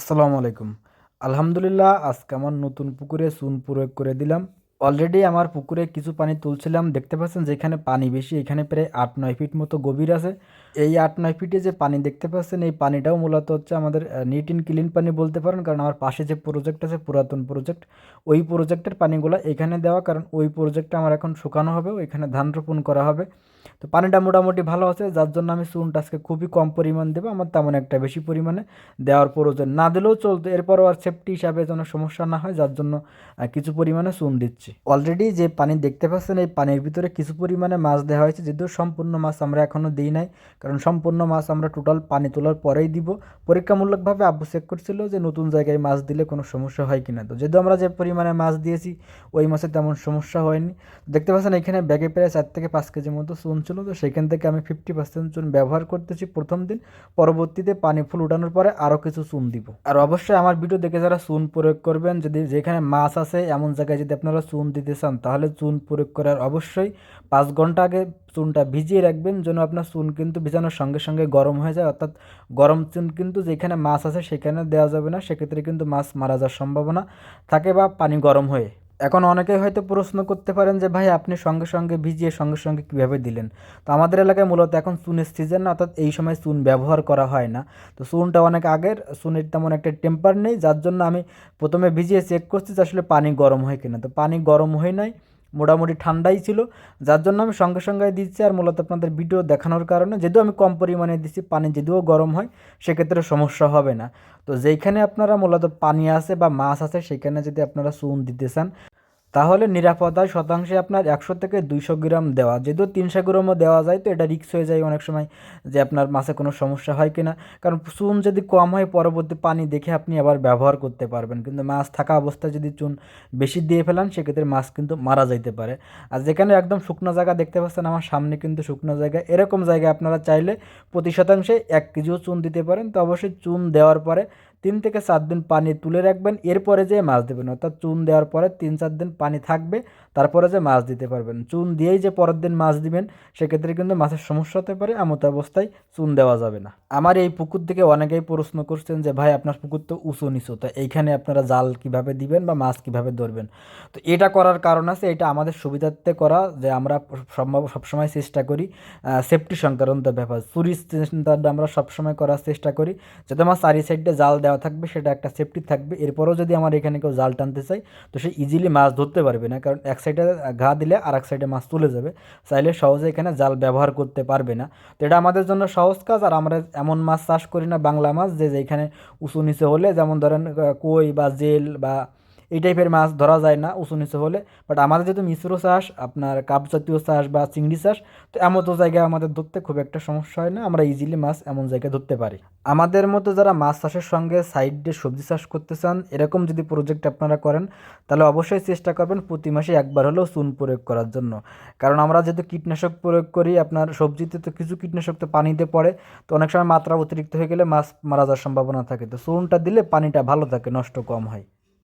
আসসালামু আলাইকুম। আলহামদুলিল্লাহ আজকে আমার নতুন পুকুরে চুন প্রয়োগ করে দিলাম। অলরেডি আমার পুকুরে কিছু পানি তুলছিলাম, দেখতে পাচ্ছেন যেখানে পানি বেশি, এখানে প্রায় আট, নয় ফিট মতো গভীর আছে। এই আট, নয় ফিটে যে পানি দেখতে পাচ্ছেন, এই পানিটাও মূলত হচ্ছে আমাদের নিট ইন ক্লিন পানি বলতে পারেন, কারণ আমার পাশে যে প্রজেক্ট আছে, পুরাতন প্রজেক্ট ওই প্রজেক্টের পানিগুলো এখানে দেওয়া, কারণ ওই প্রজেক্টটা আমার এখন শুকানো হবে এখানে ধান রোপণ করা হবে। তো পানিটা মোটামুটি ভালো আছে, যার জন্য আমি চুনটা আজকে খুবই কম পরিমাণ দেবো, আমার তেমন একটা বেশি পরিমাণে দেওয়ার প্রয়োজন না দিলেও চলতো, এরপরও আর সেফটি হিসাবে যেন সমস্যা না হয়, যার জন্য কিছু পরিমাণে চুন দিচ্ছি। অলরেডি যে পানি দেখতে পাচ্ছেন, এই পানির ভিতরে কিছু পরিমাণে মাছ দেওয়া হয়েছে যদিও সম্পূর্ণ মাছ আমরা এখনও দিই নাই, কারণ সম্পূর্ণ মাছ আমরা টোটাল পানি তোলার পরেই দিব। পরীক্ষামূলকভাবে আব্বু চেক করছিল যে নতুন জায়গায় মাছ দিলে কোনো সমস্যা হয় কিনা। তো যেহেতু আমরা যে পরিমাণে মাছ দিয়েছি, ওই মাছে তেমন সমস্যা হয়নি। দেখতে পাচ্ছেন এখানে ব্যাগে প্রায় চার থেকে পাঁচ কেজির মতো চুন ছিল। তো সেখান থেকে আমি ফিফটি পার্সেন্ট চুন ব্যবহার করতেছি প্রথম দিন। পরবর্তীতে পানি ফুল উঠানোর পরে আরও কিছু চুন দিব। আর অবশ্যই আমার ভিডিও দেখে যারা চুন প্রয়োগ করবেন, যদি যেখানে মাছ আছে, এমন জায়গায় যদি আপনারা চুন দিতে চান, তাহলে চুন প্রয়োগ করার অবশ্যই পাঁচ ঘণ্টা আগে চুনটা ভিজিয়ে রাখবেন, যেন আপনার চুন কিন্তু ভিজানোর সঙ্গে সঙ্গে গরম হয়ে যায়। অর্থাৎ গরম চুন কিন্তু যেখানে মাছ আছে সেখানে দেওয়া যাবে না, সেক্ষেত্রে কিন্তু মাছ মারা যাওয়ার সম্ভাবনা থাকে বা পানি গরম হয়ে। এখন অনেকেই হয়তো প্রশ্ন করতে পারেন যে, ভাই, আপনি সঙ্গে সঙ্গে ভিজিয়ে সঙ্গে সঙ্গে কীভাবে দিলেন? তো আমাদের এলাকায় মূলত এখন চুনের সিজন না, অর্থাৎ এই সময় চুন ব্যবহার করা হয় না। তো চুনটা অনেক আগের, চুনের তেমন একটা টেম্পার নেই, যার জন্য আমি প্রথমে ভিজিয়ে চেক করছি যে আসলে পানি গরম হয় কিনা। তো পানি গরম হয় নাই মোটামুটি ঠান্ডাই ছিল, যার জন্য আমি সঙ্গে সঙ্গে দিচ্ছি আর মূলত আপনাদের ভিডিও দেখানোর কারণে। যেহেতু আমি কম পরিমাণে দিচ্ছি, পানি যদিও গরম হয়, সেক্ষেত্রে সমস্যা হবে না। তো যেইখানে আপনারা মূলত পানি আছে বা মাছ আছে, সেখানে যদি আপনারা চুন দিতে চান তাহলে নিরাপত্তার শতাংশে আপনার একশো থেকে দুইশো গ্রাম দেওয়া। যদিও তিনশো গ্রামও দেওয়া যায়, তো এটা রিক্স হয়ে যায় অনেক সময় যে আপনার মাছে কোনো সমস্যা হয় কিনা। কারণ চুন যদি কম হয়, পরবর্তী পানি দেখে আপনি আবার ব্যবহার করতে পারবেন। কিন্তু মাছ থাকা অবস্থায় যদি চুন বেশি দিয়ে ফেলান, সেক্ষেত্রে মাছ কিন্তু মারা যাইতে পারে। আর যেখানে একদম শুকনো জায়গা দেখতে পাচ্ছেন, আমার সামনে কিন্তু শুকনো জায়গা। এরকম জায়গায় আপনারা চাইলে প্রতি শতাংশে এক কেজিও চুন দিতে পারেন। তো অবশ্যই চুন দেওয়ার পরে তিন থেকে চার দিন পানি তুলে রাখবেন, এরপরে যে মাছ দেবেন। অর্থাৎ চুন দেওয়ার পরে তিন চার দিন পানি থাকবে, তারপরে যে মাছ দিতে পারবেন। চুন দিয়েই যে পরের দিন মাছ দিবেন, সেক্ষেত্রে কিন্তু মাছের সমস্যা হতে পারে, এমত অবস্থায় চুন দেওয়া যাবে না। আমার এই পুকুর থেকে অনেকেই প্রশ্ন করছেন যে, ভাই, আপনার পুকুর তো উঁচু নিচু, তো এইখানে আপনারা জাল কীভাবে দিবেন বা মাছ কীভাবে ধরবেন? তো এটা করার কারণ আছে, এটা আমাদের সুবিধার্থে করা যে, আমরা সম্ভব, সবসময় চেষ্টা করি সেফটি সংক্রান্ত ব্যাপার। চুরি চিন্তাটা আমরা সবসময় করার চেষ্টা করি। যাতে আমার চারি সাইডে জাল দেওয়া থাকবে, সেটা একটা সেফটি থাকবে। এরপরও যদি আমার এখানে কেউ জাল টানতে চাই তো সে ইজিলি মাছ ধরতে পারবে না, কারণ এক সাইডে ঘা দিলে আর এক সাইডে মাছ তুলে যাবে। চাইলে সহজে এখানে জাল ব্যবহার করতে পারবে না। তো এটা আমাদের জন্য সহজ কাজ, আর আমরা এমন মাছ চাষ করি না, বাংলা মাছ, যে যেখানে উঁচু নিচে হলে যেমন ধরেন কই বা জেল বা এই টাইপের মাছ ধরা যায় না উঁচু নিচু হলে। বাট আমাদের যেহেতু মিশ্র চাষ, আপনার কাপ জাতীয় চাষ বা চিংড়ি চাষ, তো এমন তো জায়গায় আমাদের ধরতে খুব একটা সমস্যা হয় না। আমরা ইজিলি মাছ এমন জায়গায় ধরতে পারি। আমাদের মতো যারা মাছ চাষের সঙ্গে সাইডে সবজি চাষ করতে চান, এরকম যদি প্রজেক্ট আপনারা করেন, তাহলে অবশ্যই চেষ্টা করবেন প্রতি মাসে একবার হলেও চুন প্রয়োগ করার জন্য। কারণ আমরা যেহেতু কীটনাশক প্রয়োগ করি, আপনার সবজিতে তো কিছু কীটনাশক তো পানিতে পড়ে, তো অনেক সময় মাত্রা অতিরিক্ত হয়ে গেলে মাছ মারা যাওয়ার সম্ভাবনা থাকে। তো চুনটা দিলে পানিটা ভালো থাকে, নষ্ট কম হয়।